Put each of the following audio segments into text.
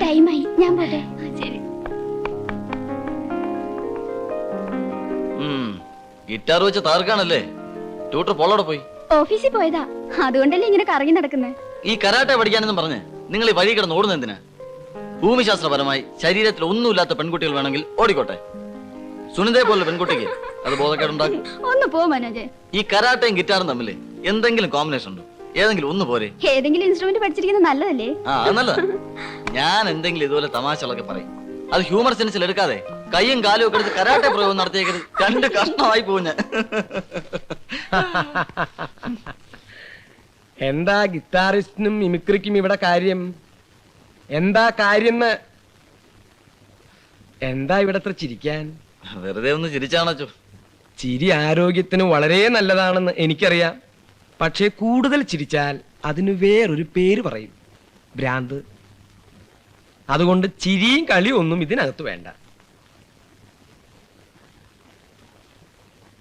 ടൈമായി ഞാൻ പോട്ടെ. ഗിറ്റാർ വെച്ച് താർക്കാണല്ലേ? ട്യൂട്ടർ പോളോടെ പോയി. ഓഫീസിൽ പോയതാ. അതുകൊണ്ടല്ലേ ഇങ്ങനെ കറങ്ങി നടക്കുന്നത് ഈ കരാട്ടെ പഠിക്കാനെന്നും പറഞ്ഞ് നിങ്ങൾ ഈ വഴി കിടന്ന് ഓടുന്ന എന്തിനാ? ഭൂമിശാസ്ത്രപരമായി ശരീരത്തിൽ ഒന്നുമില്ലാത്ത പെൺകുട്ടികൾ വേണമെങ്കിൽ ഓടിക്കോട്ടെ. സുനിതയെ പോലെ പെൺകുട്ടിക്ക് അത് ബോധക്കേടുണ്ടാക്കും. ഒന്ന് പോ മനോജ്. ഈ കരാട്ടയും ഗിറ്റാറും തമ്മിൽ എന്തെങ്കിലും കോമ്പിനേഷൻ ഉണ്ടോ? ഏതെങ്കിലും ഒന്ന് പോരെ. ഏതെങ്കിലും ഇൻസ്ട്രുമെന്റ് പഠിച്ചിരിക്കുന്നത് നല്ലതല്ലേ? ആ അത് നല്ലതാ. ഞാൻ എന്തെങ്കിലും ഇതുപോലെ തമാശകളൊക്കെ പറയും. അത് ഹ്യൂമർ സെൻസിൽ എടുക്കാതെ കൈയും കാലും ഒക്കെ എടുത്ത് കരാട്ടെ പ്രയോഗം നടത്തിയേക്കരുത്. രണ്ട് കഷ്ണമായി പോഞ്ഞ എന്താ ഗിറ്റാറിസ്റ്റിനും മിമിക്രിക്കും ഇവിടെ കാര്യം? എന്താ കാര്യം എന്താ ഇവിടെ അത്ര ചിരിക്കാൻ? വെറുതെ ഒന്ന് ചിരിച്ചാണോ ചിരി ആരോഗ്യത്തിന് വളരെ നല്ലതാണെന്ന് എനിക്കറിയാം. പക്ഷേ കൂടുതൽ ചിരിച്ചാൽ അതിന് വേറൊരു പേര് പറയും. ഭ്രാന്ത്. അതുകൊണ്ട് ചിരിയും കളിയും ഒന്നും ഇതിനകത്ത് വേണ്ട.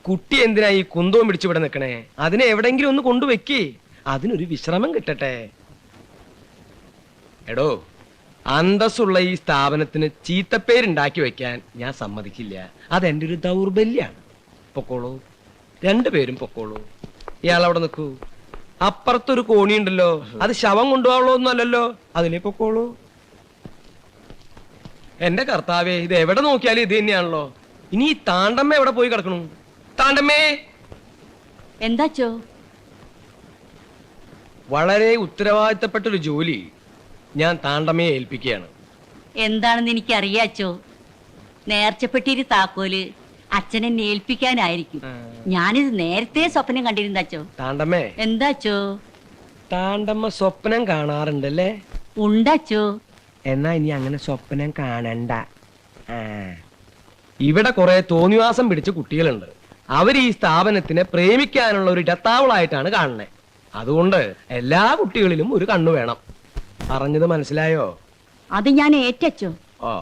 കുട്ടി എന്തിനാ ഈ കുന്തവും പിടിച്ചു ഇവിടെ നിൽക്കണേ? അതിനെ എവിടെങ്കിലും ഒന്ന് കൊണ്ടുവെക്കേ. അതിനൊരു വിശ്രമം കിട്ടട്ടെ. എടോ അന്തസ്സുള്ള ഈ സ്ഥാപനത്തിന് ചീത്തപ്പേരുണ്ടാക്കി വെക്കാൻ ഞാൻ സമ്മതിക്കില്ല. അതെന്റെ ഒരു ദൗർബല്യാണ്. പൊക്കോളൂ. രണ്ടുപേരും പൊക്കോളൂ. ഇയാൾ അവിടെ നിൽക്കൂ. അപ്പുറത്തൊരു കോണി ഉണ്ടല്ലോ അത് ശവം കൊണ്ടുപോകാനുള്ള ഒന്നും അതിലേ പൊക്കോളൂ എന്റെ കർത്താവേ ഇത് എവിടെ നോക്കിയാലും ഇത് തന്നെയാണല്ലോ. ഇനി ഈ താണ്ടമ്മ എവിടെ പോയി കിടക്കണു? താണ്ടമ്മേ! എന്താച്ചോ വളരെ ഉത്തരവാദിത്തപ്പെട്ട ഒരു ജോലി ഞാൻ താണ്ടമ്മയെ ഏൽപ്പിക്കുകയാണ്. എന്താണെന്ന് എനിക്ക് അറിയാച്ചോ നേർച്ചപ്പെട്ടിരി താക്കോൽ. അച്ഛനെ ഏൽപ്പിക്കാനായിരിക്കും. ഞാനിത് നേരത്തെ സ്വപ്നം കണ്ടിരുന്നോ താണ്ടമ്മേ. എന്താച്ചോ താണ്ടമ്മ സ്വപ്നം കാണാറുണ്ടല്ലേ ഉണ്ടച്ചോ എന്നാ ഇനി അങ്ങനെ സ്വപ്നം കാണണ്ട. ഇവിടെ കുറെ തോന്നിവാസം പിടിച്ച കുട്ടികളുണ്ട്. അവർ ഈ സ്ഥാപനത്തിനെ പ്രേമിക്കാനുള്ള ഒരു ഇടത്താവളായിട്ടാണ് കാണുന്നത് അതുകൊണ്ട് എല്ലാ കുട്ടികളിലും ഒരു കണ്ണു വേണം. പറഞ്ഞത് മനസ്സിലായോ? അത് ഞാൻ ഏറ്റച്ചോ ഓ.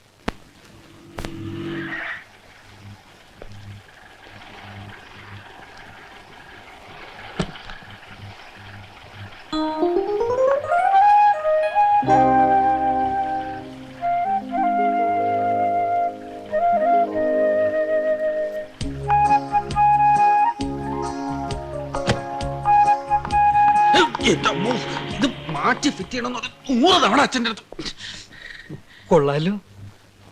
മാറ്റി ഫിറ്റ് ചെയ്യണം നൂറ് തവണ അച്ഛന്റെ അടുത്ത്. കൊള്ളാലോ.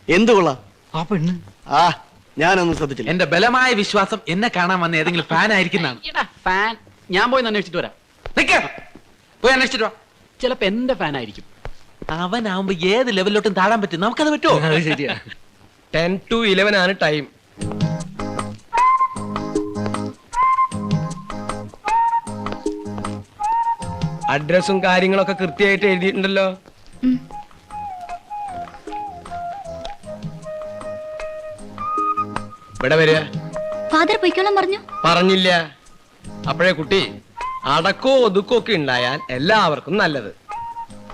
എന്ത് കൊള്ളാം? ആ പെണ്ണ്. ആ ഞാനൊന്നും ശ്രദ്ധിച്ചില്ല. എന്റെ ബലമായ വിശ്വാസം എന്നെ കാണാൻ വന്ന ഏതെങ്കിലും ഫാൻ ആയിരിക്കുന്നതാണ്. ഫാൻ ഞാൻ പോയി ഒന്ന് അന്വേഷിച്ചിട്ട് വരാം. നിക്ക. പോയി അന്വേഷിച്ചിട്ട് വാ. ചിലപ്പോ എന്റെ ഫാൻ ആയിരിക്കും. അവനാവുമ്പോ ഏത് ലെവലിലോട്ടും താഴാൻ പറ്റും. നമുക്കത് പറ്റുമോ? അത് ശരിയാ. ടെൻ ടു ഇലവൻ ആണ് ടൈം. അഡ്രസ്സും കാര്യങ്ങളൊക്കെ കൃത്യമായിട്ട് എഴുതിയിട്ടുണ്ടല്ലോ. ഇവിടെ വരിക? ഫാദർ പൊയ്ക്കോളം പറഞ്ഞു. പറഞ്ഞില്ല. അപ്പോഴേ കുട്ടി അടക്കോ ഒതുക്കോ ഒക്കെ ഉണ്ടായാൽ എല്ലാവർക്കും നല്ലത്.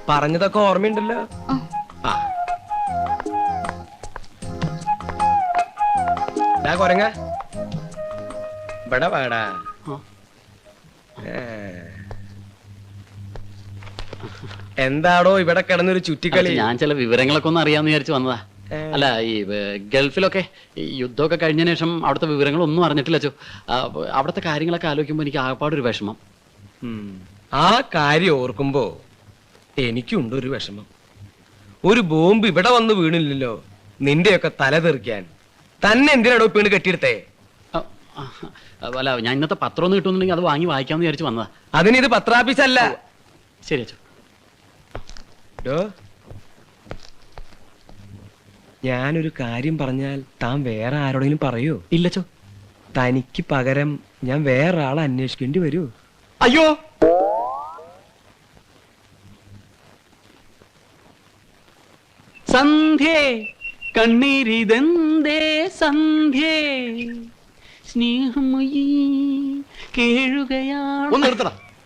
പറഞ്ഞതൊക്കെ ഓർമ്മയുണ്ടല്ലോ? ആ. കൊരങ്ങ. ഇവിടെ വേടാ. ഏ. എന്താടോ ഇവിടെ കിടന്നൊരു ചുറ്റിക്കളി? ഞാൻ ചില വിവരങ്ങളൊക്കെ ഒന്ന് അറിയാന്ന് വിചാരിച്ചു വന്നതാ. അല്ല ഈ ഗൾഫിലൊക്കെ ഈ യുദ്ധമൊക്കെ കഴിഞ്ഞതിന് ശേഷം അവിടുത്തെ വിവരങ്ങളൊന്നും അറിഞ്ഞിട്ടില്ല ചോ. അവിടുത്തെ കാര്യങ്ങളൊക്കെ ആലോചിക്കുമ്പോൾ എനിക്ക് ആകപ്പാടൊരു വിഷമം. ആ കാര്യം ഓർക്കുമ്പോ എനിക്കുണ്ട് ഒരു വിഷമം. ഒരു ബോംബ് ഇവിടെ വന്ന് വീണില്ലല്ലോ നിന്റെയൊക്കെ തല തെറിക്കാൻ. തന്നെ എന്തിനാടോ പീണ് കെട്ടിയെടുത്തേ? അല്ല ഞാൻ ഇന്നത്തെ പത്രം ഒന്ന് കിട്ടുന്നുണ്ടെങ്കിൽ അത് വാങ്ങി വായിക്കാമെന്ന് വിചാരിച്ചു വന്നതാ. അതിനിത് പത്രാഫീസല്ല. ശരി അച്ഛോ. ഡോ. ഞാനൊരു കാര്യം പറഞ്ഞാൽ താൻ വേറെ ആരോടെങ്കിലും പറയോ. ഇല്ലച്ചോ തനിക്ക് പകരം ഞാൻ വേറെ ആളെ അന്വേഷിക്കേണ്ടി വരൂ. അയ്യോ. സന്ധ്യേ കണ്ണീരിതന്തേ സന്ധ്യേ? സ്നേഹമയി കേഴുകയാണ് ഒന്ന്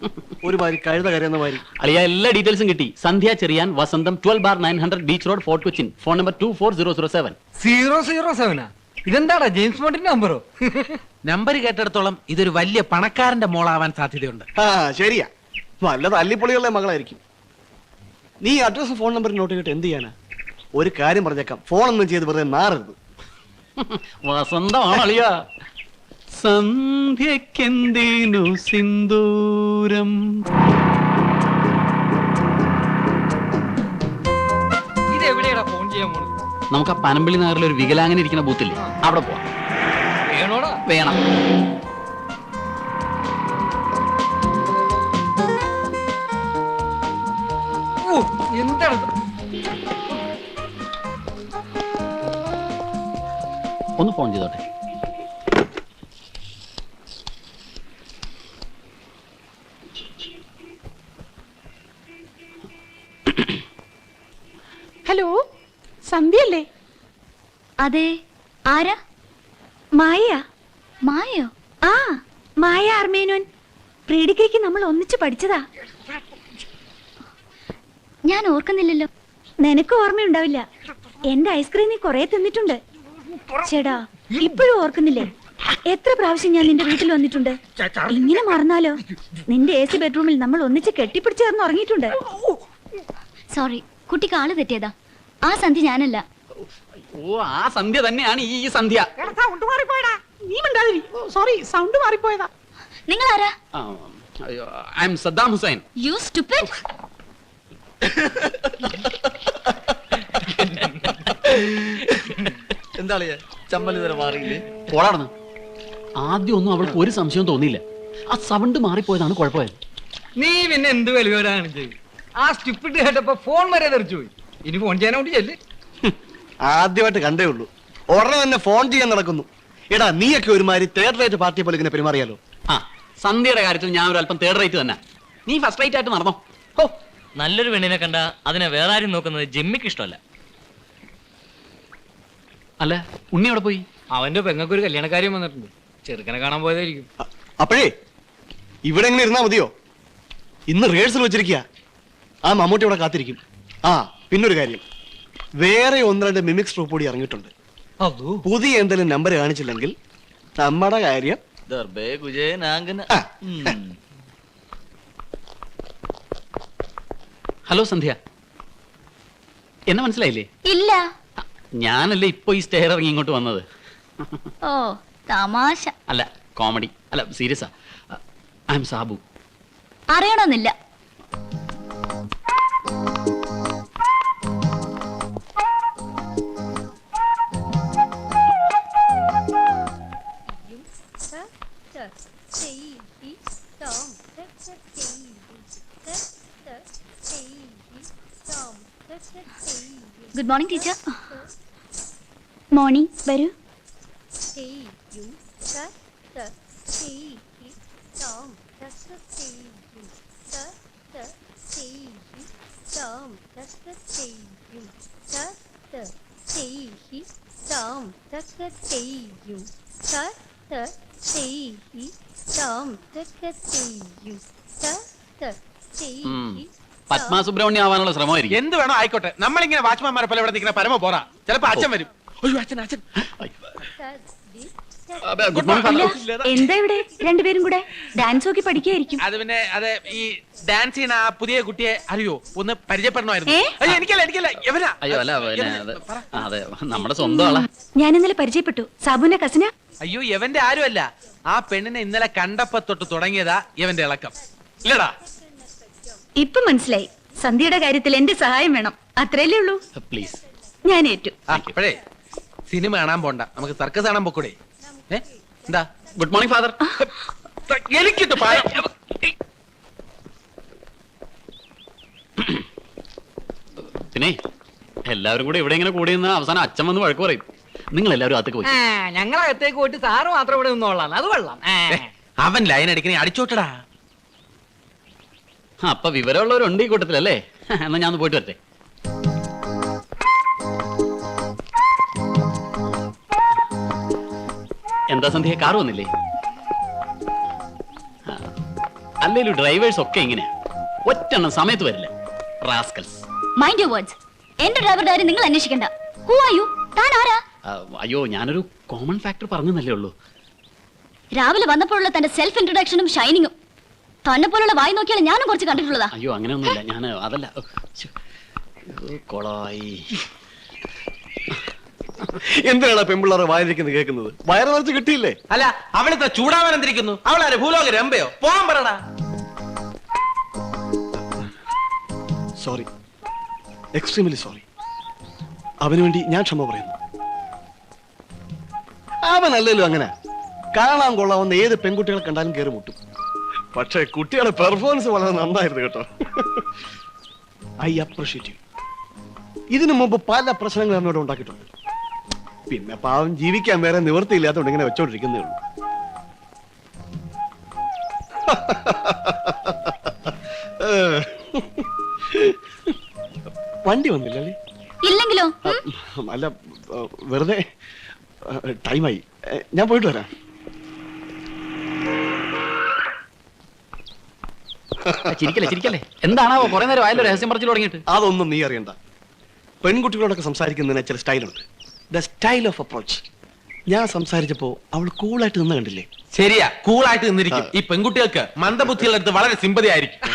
നിർത്തടാ ഒരുമാതിരി കഴുത കരയുന്ന മാതിരി. അളിയ എല്ലാ ഡീറ്റെയിൽസും കിട്ടി. Sandhya Cherian Vasantham twelve bar nine hundred beach road fort Cochin. Phone number two four zero zero seven. Zero zero സെവനാ? ഇതെന്താടാ ജെയിംസ് ബോണ്ടിന്റെ നമ്പറോ? നമ്പർ കേട്ടിടത്തോളം ഇതൊരു വലിയ പണക്കാരന്റെ മോളാവാൻ സാധ്യതയുണ്ട്. ആ ശരിയാ. നല്ല തല്ലിപ്പൊളികളുടെ മകളായിരിക്കും. നീ അഡ്രസ് ഫോൺ നമ്പർ നോട്ട് ചെയ്തിട്ട് എന്ത് ചെയ്യാനാ? ഒരു കാര്യം പറഞ്ഞേക്കാം. ഫോൺ ഒന്നും ചെയ്ത് വെറുതെ നാറരുത്. വസന്തമാണ് അളിയ. സന്ധ്യക്കെന്തിനു സിന്ദൂരം? ഇത് എവിടെയാടാ ഫോൺ ചെയ്യാൻ പോണത്? നമുക്ക് ആ പനമ്പിളി നഗറിൽ ഒരു വികലാങ്ങനെ ഇരിക്കുന്ന ബൂത്തില്ലേ? അവിടെ പോവാം. വേണോടാ? വേണം. ഓ എന്താണ്? ഒന്ന് ഫോൺ ചെയ്തോട്ടെ. സന്ധ്യല്ലേ അതെ ആരാ? മായ. മായോ? ആ മായ അർമേനോൻ പ്രീഡിഗ്രയ്ക്ക് നമ്മൾ ഒന്നിച്ചു പഠിച്ചതാ. ഞാൻ ഓർക്കുന്നില്ലല്ലോ. നിനക്ക് ഓർമ്മയുണ്ടാവില്ല. എന്റെ ഐസ്ക്രീം നീ കൊറേ തിന്നിട്ടുണ്ട്. ചേടാ ഇപ്പോഴും ഓർക്കുന്നില്ലേ? എത്ര പ്രാവശ്യം ഞാൻ നിന്റെ വീട്ടിൽ വന്നിട്ടുണ്ട്? ഇങ്ങനെ മറന്നാലോ? നിന്റെ എ സി ബെഡ്റൂമിൽ നമ്മൾ ഒന്നിച്ച് കെട്ടിപ്പിടിച്ച് ചേർന്ന് ഉറങ്ങിയിട്ടുണ്ട് സോറി കുട്ടിക്ക് ആൾ തെറ്റിയതാ. ആ സന്ധ്യ ഞാനല്ല. ഓ ആ സന്ധ്യ തന്നെയാണ് ഈ സന്ധ്യ. നീ സോറി സൗണ്ട് മാറിപ്പോയതാ. നിങ്ങൾ ആരാ I'm Saddam Hussein. You stupid എന്താളിയ ചമ്മൽ ഇതുവരെ മാറിയില്ലേ? പോടാർന്ന് ആദ്യം ഒന്നും അവൾക്ക് ഒരു സംശയം തോന്നിയില്ല. ആ സൗണ്ട് മാറിപ്പോയതാണ് കുഴപ്പമായത്. നീ പിന്നെ എന്ത് വലിയവരാണ് ആ സ്റ്റിപ്പിട്ട് കേട്ടപ്പോ ഫോൺ വരെ തെറിച്ചു പോയി. ഇനി ഫോൺ ചെയ്യാൻ ചെല്ലേ. ആദ്യമായിട്ട് കണ്ടേ ഉള്ളൂ. ഉടനെ തന്നെ ഫോൺ ചെയ്യാൻ നടക്കുന്നു. എടാ നീയൊക്കെ ഒരുമാതിരി തേർഡ് റേറ്റ് പാർട്ടി പോലെ ഇങ്ങനെ പെരുമാറിയാലോ? ആ സന്ധ്യയുടെ കാര്യത്തിൽ ഞാൻ ഒരു അല്പം തേർഡ് റേറ്റ് തന്നെ. നീ ഫസ്റ്റ് റേറ്റ് ആയിട്ട് നടന്നോ? ഓ നല്ലൊരു പെണ്ണിനെ കണ്ട അതിനെ വേറെ ആരും നോക്കുന്നത് ജിമ്മിക്ക് ഇഷ്ടമല്ല. അല്ല ഉണ്ണി അവിടെ പോയി? അവന്റെ പെങ്ങൾക്ക് ഒരു കല്യാണക്കാര്യം വന്നിട്ടുണ്ട്. ചെറുക്കനെ കാണാൻ പോയതായിരിക്കും. അ- അപ്പോഴേ ഇവിടെ എങ്ങനെ ഇരുന്നാ മതിയോ? ഇന്ന് റിഹേഴ്സൽ വെച്ചിരിക്കുക ആ മമ്മൂട്ടി ഇവിടെ കാത്തിരിക്കും. ആ പിന്നൊരു കാര്യം. വേറെ ഒന്ന് രണ്ട് മിമിക്സ് ട്രൂപ്പ് കൂടി ഇറങ്ങിയിട്ടുണ്ട്. അതോ? പുതിയ എന്തെങ്കിലും നമ്പർ കാണിച്ചില്ലെങ്കിൽ നമ്മുടെ കാര്യം ദർബേ ആ. ഹലോ സന്ധ്യ. എന്നെ മനസ്സിലായില്ലേ? ഇല്ല. ഞാനല്ലേ ഇപ്പൊ ഈ സ്റ്റെയർ ഇറങ്ങി ഇങ്ങോട്ട് വന്നത്? ഓ തമാശ. അല്ല കോമഡി അല്ല സീരിയസാ ഐ എം സാബു. അറിയണമെന്നില്ല. ഗുഡ് മോർണിംഗ് ടീച്ചർ മോർണിംഗ് വരൂ ഉം. പത്മ സുബ്രഹ്മണ്യം ആവാനുള്ള ശ്രമമായിരിക്കും. എന്ത് വേണോ ആയിക്കോട്ടെ. നമ്മളിങ്ങനെ വാച്ച്മാൻമാരെ പോലെ ഇവിടെ നിൽക്കുന്ന പരമ പോറ. ചിലപ്പോ അച്ഛൻ വരും. അയ്യോ അച്ഛൻ അച്ഛൻ. ഗുഡ് മോർണിംഗ് അല്ല എന്താ ഇവിടെ രണ്ടുപേരും കൂടെ? ഡാൻസ് നോക്കി പഠിക്കായിരിക്കും അത് പിന്നെ അത് ഈ ഡാൻസ് ചെയ്യുന്ന ആ പുതിയ കുട്ടിയെ അറിയോ ഒന്ന് പരിചയപ്പെടണമായിരുന്നു. ഏ? അയ്യോ എനിക്കല്ല എനിക്കല്ല. എവനാ അയ്യോ അല്ല പിന്നെ അത് പറ. ആ, അതെ നമ്മുടെ സ്വന്തം ആളാ. ഞാൻ ഇന്നലെ പരിചയപ്പെട്ടു. സാബുവിന്റെ കസിന അയ്യോ എവന്റെ ആരുമല്ല. ആ പെണ്ണിനെ ഇന്നലെ കണ്ടപ്പോ തൊട്ട് തുടങ്ങിയതാ ഇവന്റെ ഇളക്കം. ഇല്ലടാ. ഇപ്പൊ മനസ്സിലായി. സന്ധ്യയുടെ കാര്യത്തിൽ എന്റെ സഹായം വേണം. അത്രയല്ലേ ഉള്ളൂ? പ്ലീസ്. ഞാൻ ഏറ്റു. അപ്പോഴേ. സിനിമ കാണാൻ പോണ്ട. നമുക്ക് സർക്കസ് കാണാൻ പോക്കൂടെ. ഏ? എന്താ? Good morning father. എനിക്കിട്ട് പിന്നെ എല്ലാവരും കൂടെ ഇവിടെ ഇങ്ങനെ കൂടി നിന്ന് അവസാനം അച്ഛൻ വന്ന് വഴക്ക് പറയും. നിങ്ങൾ എല്ലാവരും അകത്തേക്ക് പോയി. ഞങ്ങളകത്തേക്ക് പോയിട്ട് സാറ് മാത്രം ഇവിടെ നിന്നോളാം. അത് കൊള്ളാം. ആ. അവൻ ലൈൻ അടിക്കണേ അടിച്ചോട്ടടാ. അപ്പൊ വിവരമുള്ളവരുണ്ട് ഈ കൂട്ടത്തിലല്ലേ? എന്നാ ഞാൻ പോയിട്ട് വരട്ടെ. എന്താ സന്ധ്യ കാർ വന്നില്ലേ? അല്ലേലും ഡ്രൈവേഴ്സ് ഒക്കെ ഇങ്ങനെ ഒറ്റെണ്ണം സമയത്ത് വരില്ല. റാസ്കൽസ് മൈൻഡ് യുവർ വേർഡ്സ് എന്റെ ഡ്രൈവർ കാര്യം നിങ്ങൾ അന്വേഷിക്കണ്ട. ഹു ആർ യു താൻ ആരാ? അയ്യോ ഞാനൊരു കോമൺ ഫാക്ടർ പറഞ്ഞെന്നല്ലേ ഉള്ളൂ. രാവിലെ വന്നപ്പോഴുള്ള തന്റെ സെൽഫ് ഇൻട്രൊഡക്ഷനും ഷൈനിങ്ങും തന്നെ പോലുള്ള വായി നോക്കിയാൽ ഞാനും കുറച്ച് കണ്ടിട്ടുള്ളതാ. അയ്യോ അങ്ങനെയൊന്നുമില്ല. ഞാൻ അതല്ല. കൊളായി. എന്തിനാണ് പെമ്പിള്ളാറെ വായിരിക്കുന്നത് കേൾക്കുന്നത്? വയറ് നിറച്ച് കിട്ടിയില്ലേ? അല്ല അവളിത്ര ചൂടാവാൻ എന്തിരിക്കുന്നു? അവളാരെ ഭൂലോക രമ്പയോ? പോവാൻ പറടാ സോറി. Extremely sorry. അവന് വേണ്ടി ഞാൻ ക്ഷമ പറയുന്നു. അവനല്ലല്ലോ അങ്ങനെ. കാണാൻ കൊള്ളാവുന്ന ഏത് പെൺകുട്ടികളെ കണ്ടാലും കയറി മുട്ടും. പക്ഷേ കുട്ടിയുടെ പെർഫോമൻസ് വളരെ നന്നായിരുന്നു കേട്ടോ. ഐ അപ്രിഷിയേറ്റ് യു ഇതിനു മുമ്പ് പല പ്രശ്നങ്ങൾ എന്നോട് ഉണ്ടാക്കിയിട്ടുണ്ട്. പിന്നെ പാവം ജീവിക്കാൻ വേറെ നിവൃത്തിയില്ലാത്തതുകൊണ്ട് ഇങ്ങനെ വെച്ചോണ്ടിരിക്കുന്നേ ഉള്ളൂ. വണ്ടി വന്നില്ലല്ലേ ഇല്ലെങ്കിലോ? അല്ല വെറുതെ ടൈമായി. ഞാൻ പോയിട്ട് വരാം. ചിരിക്കല്ലേ ചിരിക്കല്ലേ. എന്താണാവോ കുറെ നേരം ആയാലും രഹസ്യം പറച്ചിൽ തുടങ്ങിയിട്ട്. അതൊന്നും നീ അറിയണ്ട. പെൺകുട്ടികളോടൊക്കെ സംസാരിക്കുന്നതിന് ചില സ്റ്റൈലുണ്ട്. ദ സ്റ്റൈൽ ഓഫ് അപ്രോച്ച് ഞാൻ സംസാരിച്ചപ്പോ അവൾ കൂളായിട്ട് നിന്ന് കണ്ടില്ലേ? ശരിയാ കൂളായിട്ട് നിന്നിരിക്കും. ഈ പെൺകുട്ടികൾക്ക് മന്ദബുദ്ധികളുടെ അടുത്ത് വളരെ സിമ്പതി ആയിരിക്കും